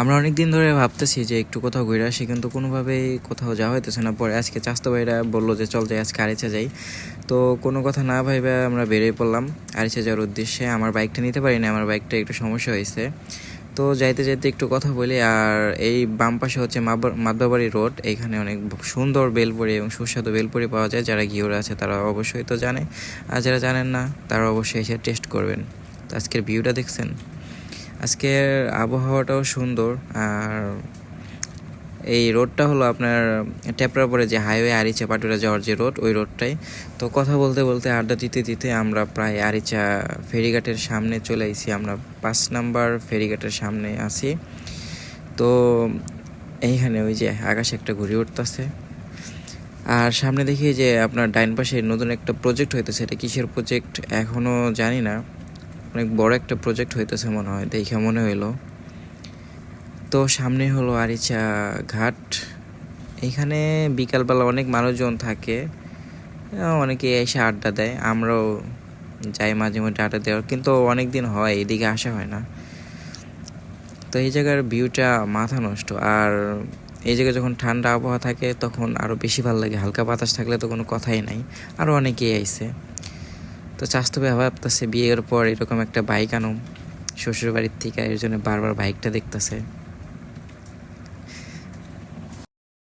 আমরা অনেক দিন ধরে ভাবতেছি যে একটু কোথাও ঘুরে আসি, কিন্তু কোনোভাবেই কোথাও যাওয়া হইতেছে না। পরে আজকে চাস্তো ভাইরা বলল যে, চল যাই, আজকে আরিচা যাই। তো কোনো কথা না ভাইবে আমরা বেরিয়ে পড়লাম। আরিচা যাওয়ার উদ্দেশ্যে আমার বাইকটা নিতে পারি না আমার বাইকটা একটু সমস্যা হয়েছে। তো যাইতে যাইতে একটু কথা বলি, আর এই বাম পাশে হচ্ছে মাদবাবাড়ি রোড। এইখানে অনেক সুন্দর বেলপুরি এবং সুস্বাদু বেলপুরি পাওয়া যায়। যারা ঘিওরা আছে তারা অবশ্যই তো জানে, আর যারা জানেন না তারা অবশ্যই এসে টেস্ট করবেন। তো আজকের ভিউটা দেখছেন। আজকের আবহাওয়াটাও সুন্দর, আর এই রোডটা হলো আপনার টেপরার পরে যে হাইওয়ে আরিচা পাটুরা যাওয়ার যে রোড, ওই রোডটাই। তো কথা বলতে বলতে, আড্ডা দিতে দিতে আমরা প্রায় আরিচা ফেরিঘাটের সামনে চলে আইছি। আমরা পাঁচ নাম্বার ফেরিঘাটের সামনে আছি। তো এইখানে ওই যে আকাশে একটা ঘুরে উঠতেছে। আর সামনে দেখি যে আপনার ডাইন পাশে নতুন একটা প্রজেক্ট হইতেছে। এটা কিসের প্রজেক্ট? এখনও জানি না। অনেক বড় একটা প্রজেক্ট হইতেছে মনে হয়, দেখে মনে হইল। তো সামনে হলো আরিচা ঘাট। এইখানে বিকালবেলা অনেক মানুষজন থাকে অনেকে এসে আড্ডা দেয়, আমরাও যাই মাঝে মধ্যে আড্ডা দেওয়ার, কিন্তু অনেক দিন হয়, এদিকে আসা হয় না। তো এই জায়গার ভিউটা মাথা নষ্ট, আর এই জায়গায় যখন ঠান্ডা আবহাওয়া থাকে, তখন আরও বেশি ভালো লাগে, হালকা বাতাস থাকলে তো কোনো কথাই নাই। আরও অনেকেই আইছে। তো চাস্তবে ভাবতেছে বিয়ের পর এরকম একটা বাইক আনো শ্বশুরবাড়ির থেকে এর জন্য বারবার বাইকটা দেখতেছে।